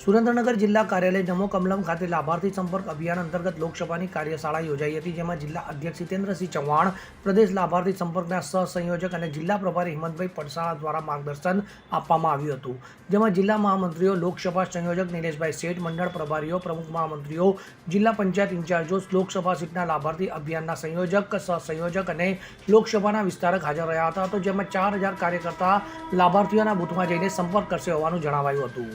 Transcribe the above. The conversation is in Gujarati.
સુરેન્દ્રનગર જિલ્લા કાર્યાલય નમો કમલમ ખાતે લાભાર્થી સંપર્ક અભિયાન અંતર્ગત લોકસભાની કાર્યશાળા યોજાઈ હતી, જેમાં જિલ્લા અધ્યક્ષ જીતેન્દ્રસિંહ ચૌહાણ, પ્રદેશ લાભાર્થી સંપર્કના સહસંયોજક અને જિલ્લા પ્રભારી હિંમતભાઈ પડસાળા દ્વારા માર્ગદર્શન આપવામાં આવ્યું હતું. જેમાં જિલ્લા મહામંત્રીઓ, લોકસભા સંયોજક નિલેશભાઈ શેઠ, મંડળ પ્રભારીઓ, પ્રમુખ મહામંત્રીઓ, જિલ્લા પંચાયત ઇન્ચાર્જો, લોકસભા સીટના લાભાર્થી અભિયાનના સંયોજક, સહસંયોજક અને લોકસભાના વિસ્તારક હાજર રહ્યા હતા. તો જેમાં ચાર હજાર કાર્યકર્તા લાભાર્થીઓના બૂથમાં જઈને સંપર્ક કરશે હોવાનું જણાવાયું હતું.